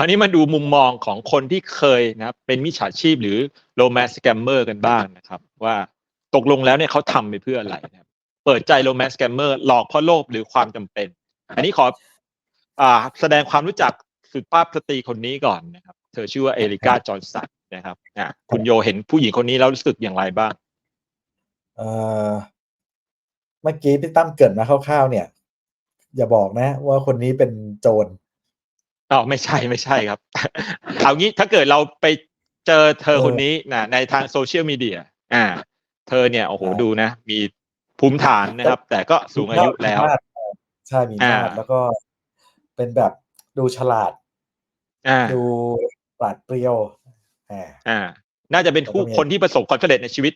ราวนี้มาดูมุมมองของคนที่เคยนะเป็นมิจฉาชีพหรือโ o แม c สแกมเมอร์กันบ้างนะครับ ว่าตกลงแล้วเนี่ยเขาทำไปเพื่ออะไรนะเปิดใจโ o แม c สแกมเมอร์หลอกเพราะโลภหรือความจำเป็น อันนี้ขออ่าแสดงความรู้จักสุภาพสตรีคนนี้ก่อนนะครับ เธอชื่อว่าเอริกาจอร์นสันนะครับอ่าคุณโยเห็นผู้หญิงคนนี้แล้วรู้สึกอย่างไรบ้างเอ่อเมื่อกี้พี่ตั้มเกิดมาคร่าวๆเนี่ย อย่าบอกนะ ว่าคนนี้เป็นโจร อ๋อไม่ใช่ไม่ใช่ครับ เอางี้ถ้าเกิดเราไปเจอเธอคนนี้นะในทางโซเชียลมีเดียอ่า เธอเนี่ยโอ้โหดูนะ มีภูมิฐานนะครับ แต่ก็สูงอายุแล้วมีมาตรใช่มีมาตรอ่าแล้วก็เป็นแบบดูฉลาดอ่าดูปราดเปรียวอ่าอ่าน่าจะเป็นผู้แล้วก็มีคนที่ประสบความสำเร็จในชีวิต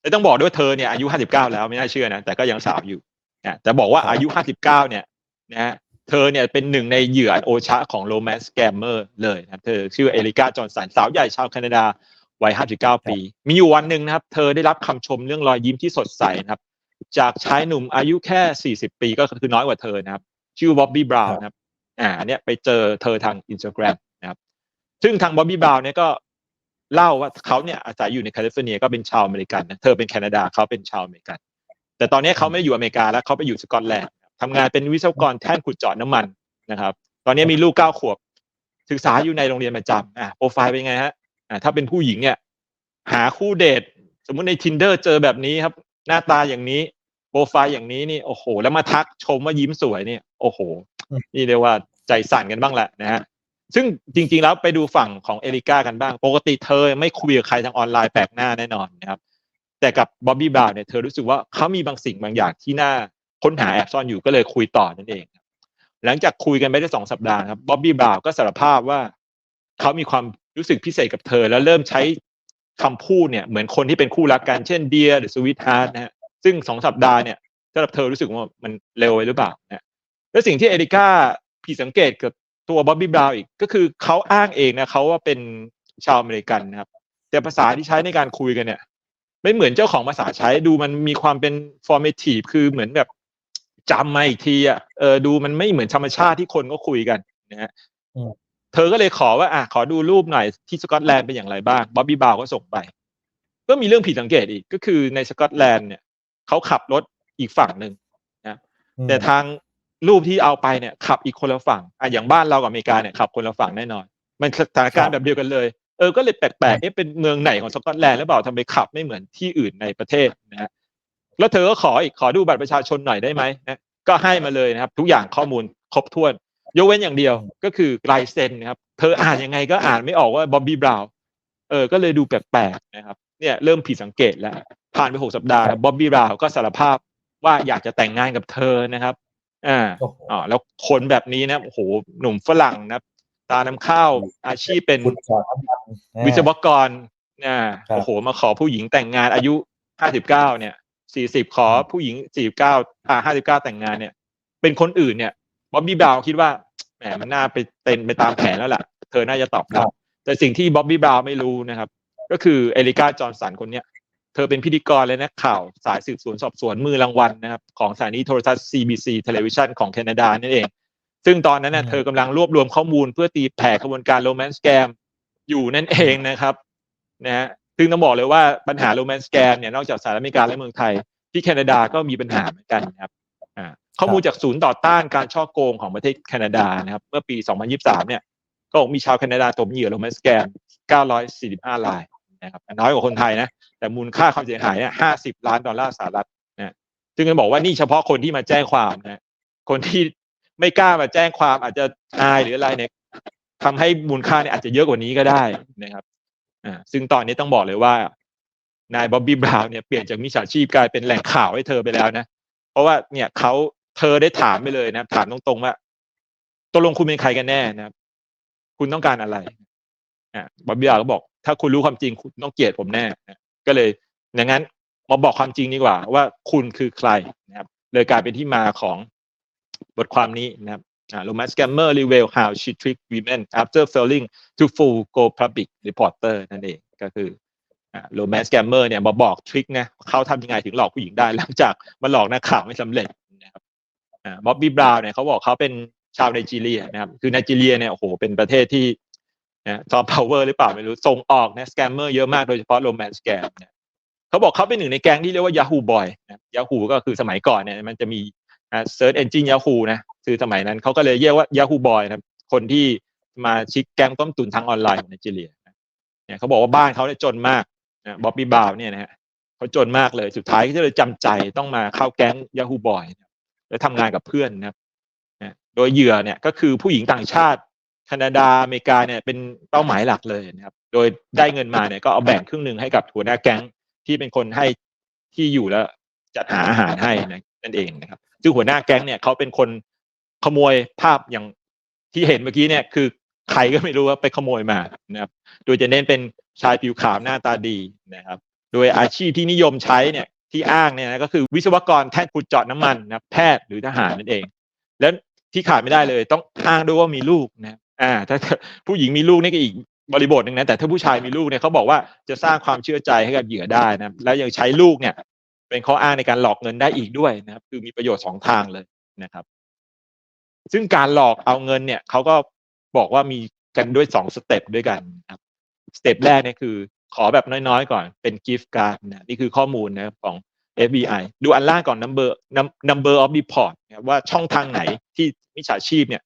และต้องบอกด้วยว่าเธอเนี่ยอายุห้าสิบเก้าแล้วไม่น่าเชื่อนะแต่ก็ยังสาวอยู่นะแต่บอกว่าอายุห้าสิบเก้าเนี่ยนะฮะ เธอเนี่ยเป็นหนึ่งในเหยื่อโอชะของโรแมนต์สแกมเมอร์เลยนะครับเธอชื่อเอริกาจอห์นสันสาวใหญ่ชาวแคนาดาวัยห้าสิบเก้าปี มีอยู่วันหนึ่งนะครับ เธอได้รับคำชมเรื่องรอยยิ้มที่สดใสนะครับ จากชายหนุ่มอายุแค่สี่สิบปีก็คือน้อยกว่าเธอนะครับ ชื่อบ๊อบบี้บราวน์นะครับ อ่านเนี่ยไปเจอเธอทางอินสตาแกรมนะครับ ซึ่งทางบ๊อบบี้บราวน์เนี่ยก็เล่าว่าเขาเนี่ยอาศัยอยู่ในแคลิฟอร์เนียก็เป็นชาวอเมริกันนะ เธอเป็นแคนาดาเขาเป็นชาวอเมริกัน แต่ตอนนี้เขาไม่ได้อยู่อเมริกาแล้วเขาไปอยู่สกอตแลนด์ ทำงานเป็นวิศวกรแท่นขุดเจาะน้ำมันนะครับ ตอนนี้มีลูกเก้าขวบ ศึกษาอยู่ในโรงเรียนประจำอ่าโปรไฟล์เป็นไงฮะอ่าถ้าเป็นผู้หญิงเนี่ยหาคู่เดทสมมุติใน tinder เจอแบบนี้ครับ หน้าตาอย่างนี้ โปรไฟล์อย่างนี้นี่โอ้โห แล้วมาทักชมว่ายิ้มสวยนี่โอ้โห นี่เรียกว่าใจสั่นกันบ้างแหละนะฮะซึ่งจริง ๆ แล้วไปดูฝั่งของเอริก้ากันบ้าง ปกติเธอไม่คุยกับใครทางออนไลน์แปลกหน้าแน่นอนนะครับ แต่กับบ๊อบบี้บราวน์เนี่ยเธอรู้สึกว่าเขามีบางสิ่งบางอย่างที่น่า ค้นหาแอบซ่อนอยู่ก็เลยคุยต่อนั่นเอง หลังจากคุยกันไปได้สองสัปดาห์ครับบ๊อบบี้บราวก็สารภาพว่าเขามีความรู้สึกพิเศษกับเธอ แล้วเริ่มใช้คำพูดเนี่ยเหมือนคนที่เป็นคู่รักกันเช่นเดียหรือสวิตฮาร์ดนะฮะซึ่งสองสัปดาห์เนี่ยสำหรับเธอรู้สึกว่ามันเร็วไปหรือเปล่านะแล้วสิ่งที่เอริก้าผิดสังเกตกับตัวบ๊อบบี้บราวอีกก็คือเขาอ้างเองนะเขาว่าเป็นชาวอเมริกันนะครับ แต่ภาษาที่ใช้ในการคุยกันเนี่ย ไม่เหมือนเจ้าของภาษาใช้ดูมันมีความเป็น formative คือเหมือนแบบ จำมาอีกทีอะเออดูมันไม่เหมือนธรรมชาติที่คนก็คุยกันนะฮะอืมเธอก็เลยขอว่าอะขอดูรูปหน่อยที่สกอตแลนด์เป็นอย่างไรบ้างบ๊อบบี้บราวน์ก็ส่งไป ก็มีเรื่องผิดสังเกตอีกก็คือในสกอตแลนด์เนี่ยเขาขับรถอีกฝั่งหนึ่งแต่ทางรูปที่เอาไปเนี่ยขับอีกคนละฝั่งอะอย่างบ้านเรากับอเมริกาเนี่ยขับคนละฝั่งแน่นอน มันสถานการณ์แบบเดียวกันเลย เออก็เลยแปลกๆเอ๊ะเป็นเมืองไหนของสกอตแลนด์หรือเปล่าทำไมขับไม่เหมือนที่อื่นในประเทศนะฮะ แล้วเธอก็ขออีกขอดูบัตรประชาชนหน่อยได้ไหมนะก็ให้มาเลยนะครับ ทุกอย่างข้อมูลครบถ้วน ยกเว้นอย่างเดียวก็คือลายเซ็นนะครับ เธออ่านยังไงก็อ่านไม่ออกว่าบ๊อบบี้บราวน์เออก็เลยดูแปลกๆนะครับ เนี่ยเริ่มผิดสังเกตแล้ว ผ่านไปหกสัปดาห์บ๊อบบี้บราวน์ก็สารภาพว่าอยากจะแต่งงานกับเธอนะครับอ่าโอ้โหอ๋อแล้วคนแบบนี้นะโอ้โหหนุ่มฝรั่งนะตาน้ำข้าวอาชีพเป็นขุดเจาะน้ำมันอ่าวิศวกรอ่าครับโอ้โหมาขอผู้หญิงแต่งงานอายุห้าสิบเก้าเนี่ย สี่สิบขอผู้หญิงสี่เก้าอ่าห้าสิบเก้าแต่งงานเนี่ย เป็นคนอื่นเนี่ยบ๊อบบี้บราวน์คิดว่าแหมมันน่าไปเต็นไปตามแผนแล้วล่ะ เธอน่าจะตอบรับแต่สิ่งที่บ๊อบบี้บราวน์ไม่รู้นะครับ ก็คือเอริกาจอห์นสันคนเนี้ยเธอเป็นพิธีกรและนักข่าวสายสืบสวนสอบสวนมือรางวัลนะครับ ของสถานีโทรทัศน์ CBC Television ของแคนาดานั่นเอง ซึ่งตอนนั้นนะอืมเธอกำลังรวบรวมข้อมูลเพื่อตีแผ่ขบวนการโรแมนต์แกมอยู่นั่นเองนะครับนะฮะ ซึ่งต้องบอกเลยว่าปัญหาโรแมนต์แกมเนี่ยนอกจากสหรัฐอเมริกาและเมืองไทย ที่แคนาดาก็มีปัญหาเหมือนกันนะครับอ่าข้อมูลจากศูนย์ต่อต้านการช่อโกงของประเทศแคนาดานะครับ เมื่อปี 2023 เนี่ย ก็บอกมีชาวแคนาดาตกเป็นเหยื่อโรแมนต์แกม945 รายนะครับน้อยกว่าคนไทยนะ แต่มูลค่าความเสียหายเนี่ย50 ล้านดอลลาร์สหรัฐนะซึ่งจะบอกว่านี่เฉพาะคนที่มาแจ้งความนะคนที่ไม่กล้ามาแจ้งความอาจจะอายหรืออะไรเนี่ยทำให้มูลค่าเนี่ยอาจจะเยอะกว่านี้ก็ได้นะครับ อ่าซึ่งตอนนี้ต้องบอกเลยว่านายบ๊อบบี้บราวน์เนี่ยเปลี่ยนจากมิจฉาชีพกลายเป็นแหล่งข่าวให้เธอไปแล้วนะเพราะว่าเนี่ยเขาเธอได้ถามไปเลยนะถามตรงๆว่าตกลงคุณเป็นใครกันแน่นะคุณต้องการอะไรอ่าบ๊อบบี้บราวน์ก็บอก ถ้าคุณรู้ความจริงคุณต้องเกลียดผมแน่นะก็เลยอย่างนั้นมาบอกความจริงดีกว่า ว่าคุณคือใครนะครับ เลยกลายเป็นที่มาของบทความนี้นะครับ romance scammer reveal how she tricked women after failing to full go public reporter นั่นเองก็คืออ่า romance scammer เนี่ยมาบอกทริคนะเขาทำยังไงถึงหลอกผู้หญิงได้หลังจากมาหลอกนักข่าวไม่สำเร็จนะครับอ่าบ๊อบบี้บราวน์เนี่ยเขาบอกเขาเป็นชาวไนจีเรียนะครับ คือไนจีเรียเนี่ยโอ้โหเป็นประเทศที่นะซอฟต์พาวเวอร์หรือเปล่าไม่รู้ส่งออกนะสแกมเมอร์เยอะมากโดยเฉพาะโรแมนสแกมเนี่ยเขาบอกเขาเป็นหนึ่งในแก๊งที่เรียกว่า Yahoo Boy นะ Yahoo ก็คือสมัยก่อนเนี่ยมันจะมีเซิร์ชเอนจิน Yahoo นะ คือสมัยนั้นเขาก็เลยเรียกว่า Yahoo Boy นะครับคนที่มาชิกแกงต้มตุนทางออนไลน์ของไนจีเรียเนี่ยเขาบอกว่าบ้านเขาเนี่ยจนมากนะบ๊อบบี้บาวเนี่ยนะฮะเขาจนมากเลยสุดท้ายก็เลยจำใจต้องมาเข้าแก๊ง Yahoo Boy นะแล้วทำงานกับเพื่อนนะครับนะโดยเหยื่อเนี่ยก็คือผู้หญิงต่างชาติแคนาดาอเมริกาเนี่ยเป็นเป้าหมายหลักเลยนะครับ โดยได้เงินมาเนี่ยก็เอาแบ่งครึ่งหนึ่งให้กับหัวหน้าแก๊งที่เป็นคนให้ที่อยู่แล้วจัดหาอาหารให้นะนั่นเองนะครับซึ่งหัวหน้าแก๊งเนี่ยเขาเป็นคน ขโมยภาพอย่างที่เห็นเมื่อกี้เนี่ยคือใครก็ไม่รู้ว่าไปขโมยมานะครับ โดยจะเน้นเป็นชายผิวขาวหน้าตาดีนะครับ โดยอาชีพที่นิยมใช้เนี่ยที่อ้างเนี่ยนะก็คือวิศวกรแท่นขุดเจาะน้ำมันนะแพทย์หรือทหารนั่นเอง แล้วที่ขาดไม่ได้เลย ต้องอ้างด้วยว่ามีลูกนะอ่า ถ้าผู้หญิงมีลูกนี่ก็อีกบริบทหนึ่งนะแต่ถ้าผู้ชายมีลูกเนี่ยเขาบอกว่าจะสร้างความเชื่อใจให้กับเหยื่อได้นะแล้วยังใช้ลูกเนี่ย เป็นข้ออ้างในการหลอกเงินได้อีกด้วยนะครับ คือมีประโยชน์สองทางเลยนะครับ ซึ่งการหลอกเอาเงินเนี่ยเขาก็บอกว่ามีกันด้วยสองสเต็ปด้วยกันครับสเต็ปแรกเนี่ยคือ ขอแบบน้อยๆก่อนเป็นกิฟต์การ์ดนะนี่คือข้อมูลนะของ FBI ดูอันล่างก่อน number number of report นะครับว่าช่องทางไหนที่มิจฉาชีพเนี่ย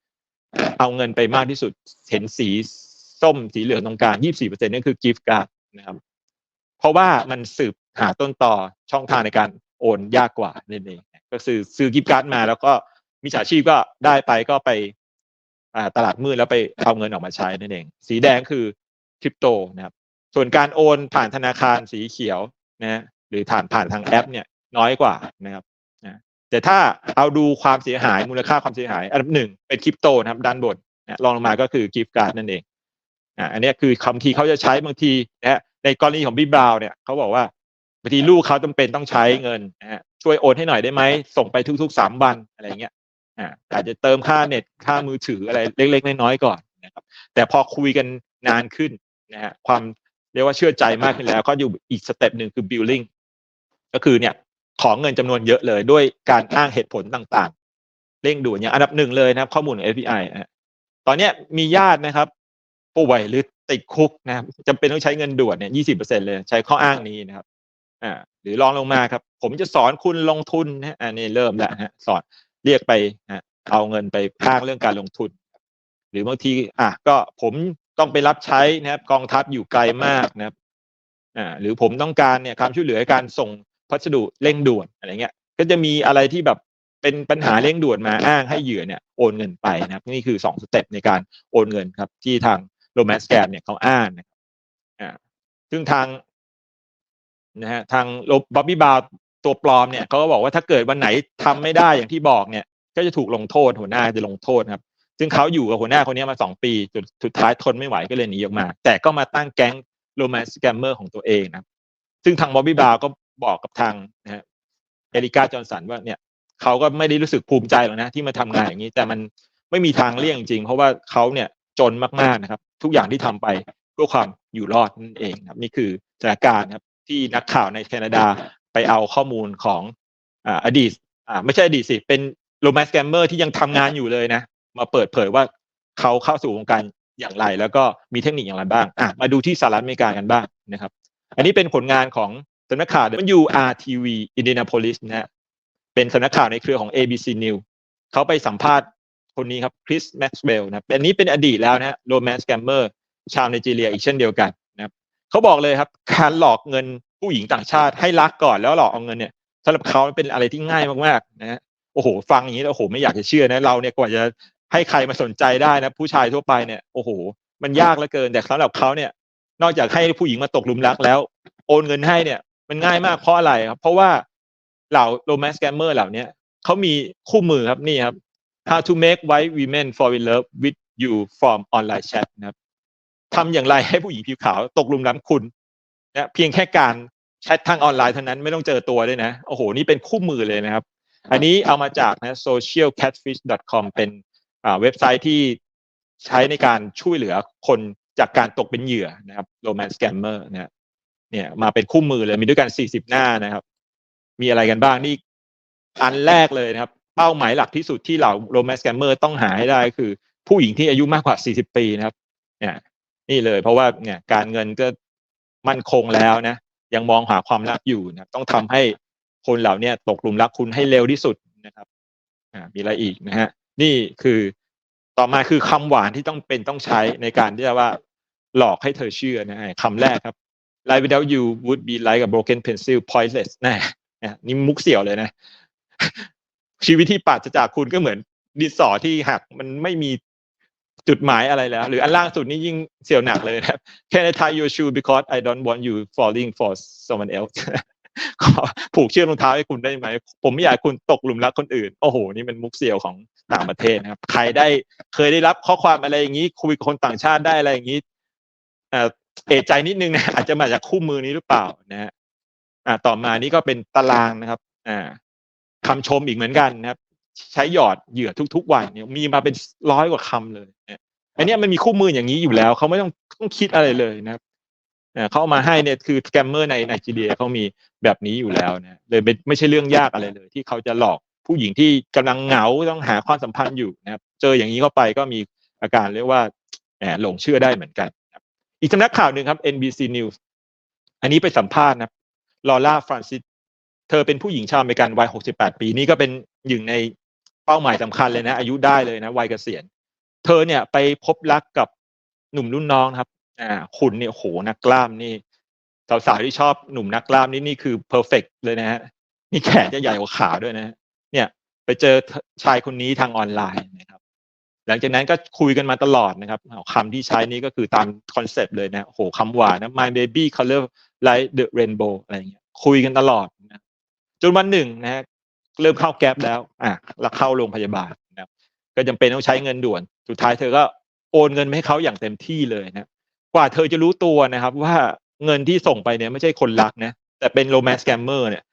เอาเงินไปมากที่สุด เห็นสีส้มสีเหลืองตรงกลาง24%นั่นคือกิฟต์การ์ดนะครับ เพราะว่ามันสืบหาต้นต่อช่องทางในการโอนยากกว่านั่นเองก็คือซื้อกิฟต์การ์ดมาแล้วก็ มิจฉาชีพก็ได้ไปก็ไปตลาดมืดแล้วไปเอาเงินออกมาใช้นั่นเอง สีแดงคือคริปโตนะครับ ส่วนการโอนผ่านธนาคารสีเขียวนะหรือผ่านผ่านทางแอป เนี่ยน้อยกว่านะครับนะแต่ถ้าเอาดูความเสียหายมูลค่าความเสียหาย อันดับหนึ่งเป็นคริปโตนะครับด้านบนนะรองลงมาก็คือกิฟต์การ์ดนั่นเองอ่าอันนี้คือคำทีเขาจะใช้บางทีนะฮะในกรณีของบิ๊กบราวเนี่ยเขาบอกว่าบางทีลูกเขาจำเป็นต้องใช้เงินนะฮะช่วยโอนให้หน่อยได้ไหมส่งไปทุกๆสามวันอะไรเงี้ย อ่าอาจจะเติมค่าเน็ตค่ามือถืออะไรเล็ก ๆ น้อยๆก่อนนะครับ แต่พอคุยกันนานขึ้นนะฮะความเรียกว่าเชื่อใจมากขึ้นแล้ว ก็อยู่อีกสเต็ปหนึ่งคือ billing ก็คือเนี่ยของเงินจำนวนเยอะเลยด้วยการอ้างเหตุผลต่างๆ เร่งด่วนอย่างอันดับหนึ่งเลยนะครับ ข้อมูลของ FBI นะตอนเนี้ยมีญาตินะครับป่วยหรือติดคุกนะครับจำเป็นต้องใช้เงินด่วนเนี่ยยี่สิบเปอร์เซ็นเลยใช้ข้ออ้างนี้นะครับ อ่า หรือลองลงมาครับ ผมจะสอนคุณลงทุนนะอันนี้เริ่มแล้วฮะสอน เรียกไปฮะเอาเงินไปอ้างเรื่องการลงทุน หรือบางทีอะก็ผมต้องไปรับใช้นะครับ กองทัพอยู่ไกลมากนะครับอ่าหรือผมต้องการเนี่ยความช่วยเหลือการส่งพัสดุเร่งด่วนอะไรเงี้ย ก็จะมีอะไรที่แบบเป็นปัญหาเร่งด่วนมาอ้างให้เหยื่อเนี่ยโอนเงินไปนะครับ นี่คือสองสเต็ปในการโอนเงินครับ ที่ทางโรแมนสแกมเนี่ยเขาอ้างนะครับอ่าซึ่งทางนะฮะทางบ๊อบบี้บาว ตัวปลอมเนี่ยเขาก็บอกว่าถ้าเกิดวันไหนทำไม่ได้อย่างที่บอกเนี่ย ก็จะถูกลงโทษหัวหน้าจะลงโทษครับ ซึ่งเขาอยู่กับหัวหน้าคนนี้มาสองปีจนสุดท้ายทนไม่ไหวก็เลยหนีออกมา แต่ก็มาตั้งแก๊งโรแมนสแกมเมอร์ของตัวเองนะครับซึ่งทางบอบบี้บาวก็บอกกับทางนะฮะเอริกาจอห์นสันว่าเนี่ยเขาก็ไม่ได้รู้สึกภูมิใจหรอกนะ ที่มาทำงานอย่างนี้ แต่มันไม่มีทางเลี่ยงจริง เพราะว่าเขาเนี่ยจนมากๆนะครับ ทุกอย่างที่ทำไปเพื่อความอยู่รอดนั่นเองครับ นี่คือสถานการณ์ครับที่นักข่าวในแคนาดา เอาข้อมูลของอ่าอดีตอ่าไม่ใช่อดีตสิ เป็นโรแมนสแกมเมอร์ที่ยังทำงานอยู่เลยนะ มาเปิดเผยว่าเขาเข้าสู่วงการอย่างไร แล้วก็มีเทคนิคอย่างไรบ้างอะมาดูที่สหรัฐอเมริกากันบ้างนะครับ อันนี้เป็นผลงานของสำนักข่าว WRTV Indianapolis นะฮะเป็นสำนักข่าวในเครือของ ABC News เขาไปสัมภาษณ์คนนี้ครับคริสแม็กซ์เวลนะอันนี้เป็นอดีตแล้วนะฮะโรแมนสแกมเมอร์ชาวไนจีเรียอีกเช่นเดียวกันนะครับเขาบอกเลยครับ การหลอกเงิน ผู้หญิงต่างชาติให้รักก่อนแล้วหลอกเอาเงินเนี่ยสำหรับเขาเป็นอะไรที่ง่ายมากๆนะฮะโอ้โห ฟังอย่างนี้แล้วโอ้โห ไม่อยากจะเชื่อนะเราเนี่ยกว่าจะให้ใครมาสนใจได้นะ ผู้ชายทั่วไปเนี่ยโอ้โห มันยากเหลือเกินแต่สำหรับเขาเนี่ย นอกจากให้ผู้หญิงมาตกหลุมรักแล้ว โอนเงินให้เนี่ย มันง่ายมากเพราะอะไรครับ เพราะว่าเหล่าโรแมนสแกมเมอร์เหล่านี้เขามีคู่มือครับนี่ครับ how to make white women fall in love with you from online chat นะครับทำอย่างไรให้ผู้หญิงผิวขาวตกหลุมรักคุณ นะเพียงแค่การแชททางออนไลน์เท่านั้นไม่ต้องเจอตัวด้วยนะโอ้โหนี่เป็นคู่มือเลยนะครับ อันนี้เอามาจากนะ socialcatfish.com เป็นอ่าเว็บไซต์ที่ใช้ในการช่วยเหลือคนจากการตกเป็นเหยื่อนะครับ romance scammer นะเนี่ยมาเป็นคู่มือเลยมีด้วยกัน 40 หน้านะครับ มีอะไรกันบ้างนี่อันแรกเลยนะครับ เป้าหมายหลักที่สุดที่เราโรแมนต์แกมเมอร์ต้องหาให้ได้คือ ผู้หญิงที่อายุมากกว่า 40 ปีนะครับ เนี่ย นี่เลย เพราะว่าเนี่ยการเงินก็ มั่นคงแล้วนะยังมองหาความรักอยู่นะต้องทำให้คนเหล่าเนี้ตกหลุมรักคุณให้เร็วที่สุดนะครับอ่ามีอะไรอีกนะฮะนี่คือต่อมาคือคำหวานที่ต้องเป็นต้องใช้ในการที่จะว่าหลอกให้เธอเชื่อนะฮะคำแรกครับ Life without you would be like a broken pencil pointless นะนะนี่มุกเสี่ยวเลยนะ ชีวิตที่ปราศจากคุณก็เหมือนดินสอที่หักมันไม่มี จุดหมายอะไรแล้ว หรืออันล่างสุดนี่ยิ่งเสียวหนักเลยนะครับ Can I tie your shoe because I don't want you falling for someone else ขอผูกเชือกรองเท้าให้คุณได้ไหม ผมไม่อยากคุณตกหลุมรักคนอื่น โอ้โห นี่เป็นมุกเสี่ยวของต่างประเทศนะครับ ใครได้เคยได้รับข้อความอะไรอย่างนี้ คุยกับคนต่างชาติได้อะไรอย่างนี้เอ่อเอะใจนิดนึงนะอาจจะมาจากคู่มือนี้หรือเปล่านะฮะต่อมานี่ก็เป็นตารางนะครับ อ่าคำชมอีกเหมือนกันนะครับ ใช้หยอดเหยื่อทุก ๆ วันเนี่ยมีมาเป็นร้อยกว่าคำเลยเนะอันเนี้ยมันมีคู่มืออย่างนี้อยู่แล้วเขาไม่ต้องต้องคิดอะไรเลยนะครับอ่าเขาเอามาให้เนี่ยคือสแกมเมอร์ในไนจีเรียเขามีแบบนี้อยู่แล้วนะเลยไม่ไม่ใช่เรื่องยากอะไรเลย ที่เขาจะหลอกผู้หญิงที่กำลังเหงาต้องหาความสัมพันธ์อยู่นะครับ เจออย่างนี้เข้าไปก็มีอาการเรียกว่าแหมหลงเชื่อได้เหมือนกันอีกสำนักข่าวหนึ่งครับ NBC News อันนี้ไปสัมภาษณ์นะลอร่าฟรานซิสเธอเป็นผู้หญิงชาวอเมริกันวัย 68 ปี นี่ก็เป็นหนึ่งใน เป้าหมายสำคัญเลยนะ อายุได้เลยนะวัยเกษียณ เธอเนี่ยไปพบรักกับหนุ่มรุ่นน้องครับ อ่า คุณเนี่ยโหนักกล้ามนี่สาวๆที่ชอบหนุ่มนักกล้ามนี่นี่คือเพอร์เฟกเลยนะฮะนี่แขนจะใหญ่กว่าขาด้วยนะ เนี่ย ไปเจอชายคนนี้ทางออนไลน์นะครับ หลังจากนั้นก็คุยกันมาตลอดนะครับคำที่ใช้นี่ก็คือตามคอนเซปต์เลยนะโหคำหวานนะ my baby color like the rainbow อะไรอย่างเงี้ยคุยกันตลอดนะจนวันหนึ่งนะฮะ เริ่มเข้าแก๊ปแล้วอะแล้วเข้าโรงพยาบาลนะครับก็จำเป็นต้องใช้เงินด่วน สุดท้ายเธอก็โอนเงินให้เขาอย่างเต็มที่เลยนะกว่าเธอจะรู้ตัวนะครับ ว่าเงินที่ส่งไปเนี่ยไม่ใช่คนรักนะแต่เป็นโรแมนต์แกมเมอร์เนี่ย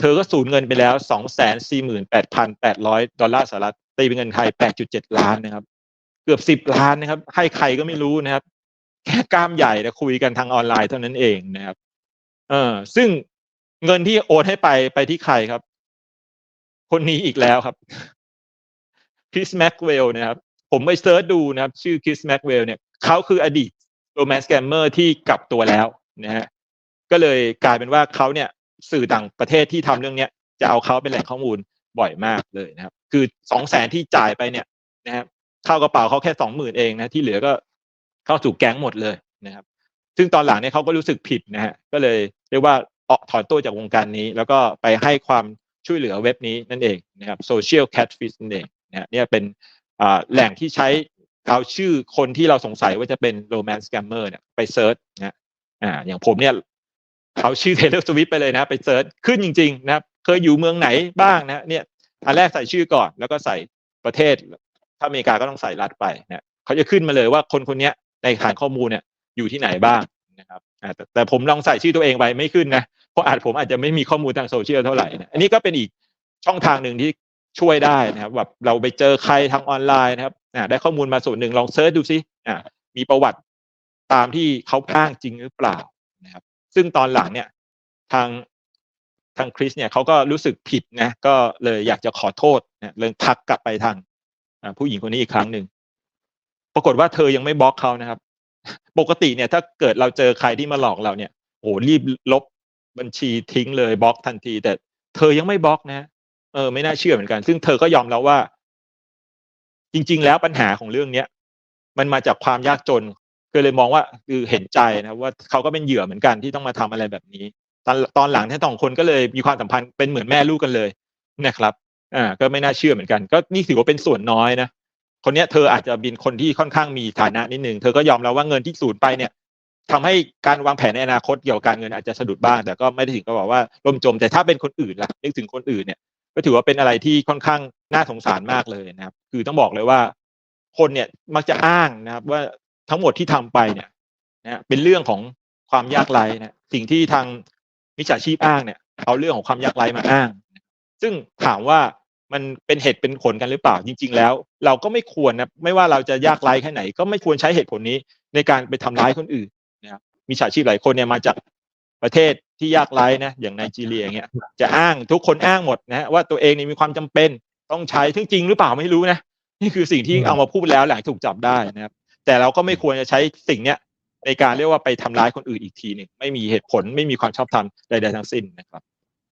เธอก็สูญเงินไปแล้วสองแสนสี่หมื่นแปดพันแปดร้อยดอลลาร์สหรัฐตีเป็นเงินไทยแปดจุดเจ็ดล้านนะครับ เกือบสิบล้านนะครับ ให้ใครก็ไม่รู้นะครับ แค่กล้ามใหญ่นะคุยกันทางออนไลน์เท่านั้นเองนะครับ เออซึ่งเงินที่โอนให้ไปไปที่ใครครับ คนนี้อีกแล้วครับคริสแม็กเวลนะครับ ผมไปเซิร์ชดูนะครับ ชื่อคริสแม็กเวลเนี่ยเขาคืออดีตโรแมนต์แกมเมอร์ที่กลับตัวแล้วนะฮะก็เลยกลายเป็นว่าเขาเนี่ยสื่อต่างประเทศที่ทำเรื่องเนี้ยจะเอาเขาเป็นแหล่งข้อมูลบ่อยมากเลยนะครับ คือสองแสนที่จ่ายไปเนี่ยนะครับเข้ากระเป๋าเขาแค่สองหมื่นเองนะที่เหลือก็เข้าสู่แก๊งหมดเลยนะครับ ซึ่งตอนหลังเนี่ยเขาก็รู้สึกผิดนะฮะก็เลยเรียกว่าออกถอนตัวจากวงการนี้ แล้วก็ไปให้ความ ช่วยเหลือเว็บนี้นั่นเองนะครับ social catfish นั่นเองนะเนี่ยเป็นแหล่งที่ใช้เอาชื่อคนที่เราสงสัยว่าจะเป็น romance scammer เนี่ยไปเซิร์ชนะอ่าอย่างผมเนี่ยเอาชื่อ Taylor Swift ไปเลยนะ ไปเซิร์ชขึ้นจริง ๆ นะครับ เคยอยู่เมืองไหนบ้างนะเนี่ยอันแรกใส่ชื่อก่อน แล้วก็ใส่ประเทศ ถ้าอเมริกาก็ต้องใส่รัฐไปนะเขาจะขึ้นมาเลยว่าคนคนนี้ในฐานข้อมูลเนี่ยอยู่ที่ไหนบ้างนะครับแต่ผมลองใส่ชื่อตัวเองไปไม่ขึ้นนะ เพราะอาจผมอาจจะไม่มีข้อมูลทางโซเชียลเท่าไหร่นะอันนี้ก็เป็นอีกช่องทางหนึ่งที่ช่วยได้นะครับแบบเราไปเจอใครทางออนไลน์นะครับได้ข้อมูลมาส่วนหนึ่งลองเซิร์ชดูซิอ่ามีประวัติตามที่เขาอ้างจริงหรือเปล่านะครับ ซึ่งตอนหลังเนี่ยทางทางคริสเนี่ยเขาก็รู้สึกผิดนะก็เลยอยากจะขอโทษนะเลยทักกลับไปทางผู้หญิงคนนี้อีกครั้งหนึ่งปรากฏว่าเธอยังไม่บล็อกเขานะครับ ปกติเนี่ยถ้าเกิดเราเจอใครที่มาหลอกเราเนี่ยโอ้รีบลบ บัญชีทิ้งเลยบล็อกทันที แต่เธอยังไม่บล็อกนะเออไม่น่าเชื่อเหมือนกัน ซึ่งเธอก็ยอมแล้วว่า จริง ๆ แล้วปัญหาของเรื่องเนี้ยมันมาจากความยากจนก็เลยมองว่าคือเห็นใจนะว่าเขาก็เป็นเหยื่อเหมือนกันที่ต้องมาทำอะไรแบบนี้ ตอนตอนหลังทั้งสองคนก็เลยมีความสัมพันธ์เป็นเหมือนแม่ลูกกันเลยนะครับอ่าก็ไม่น่าเชื่อเหมือนกัน ก็นี่ถือว่าเป็นส่วนน้อยนะคนเนี้ยเธออาจจะเป็นคนที่ค่อนข้างมีฐานะนิดนึงเธอก็ยอมแล้วว่าเงินที่สูญไปเนี่ย ทำให้การวางแผนในอนาคตเกี่ยวกับการเงินอาจจะสะดุดบ้าง แต่ก็ไม่ได้ถึงกับบอกว่าล่มจม แต่ถ้าเป็นคนอื่นล่ะนึกถึงคนอื่นเนี่ย ก็ถือว่าเป็นอะไรที่ค่อนข้างน่าสงสารมากเลยนะครับ คือต้องบอกเลยว่า คนเนี่ยมักจะอ้างนะครับว่าทั้งหมดที่ทำไปเนี่ยนะเป็นเรื่องของความยากไร้นะสิ่งที่ทางมิจฉาชีพอ้างเนี่ยเอาเรื่องของความยากไร้มาอ้าง ซึ่งถามว่ามันเป็นเหตุเป็นผลกันหรือเปล่าจริง ๆ แล้ว เราก็ไม่ควรนะไม่ว่าเราจะยากไร้แค่ไหน ก็ไม่ควรใช้เหตุผลนี้ในการไปทำร้ายคนอื่น มีฉาชีพหลายคนเนี่ยมาจากประเทศที่ยากไร้นะอย่างไนจีเรียอย่างเงี้ยจะอ้างทุกคนอ้างหมดนะฮะว่าตัวเองนี่มีความจำเป็นต้องใช้ซึ่งจริงหรือเปล่าไม่รู้นะนี่คือสิ่งที่เอามาพูดแล้วหลังถูกจับได้นะครับ แต่เราก็ไม่ควรจะใช้สิ่งเนี้ยในการเรียกว่าไปทำร้ายคนอื่นอีกทีหนึ่งไม่มีเหตุผลไม่มีความชอบธรรมใดๆทั้งสิ้นนะครับ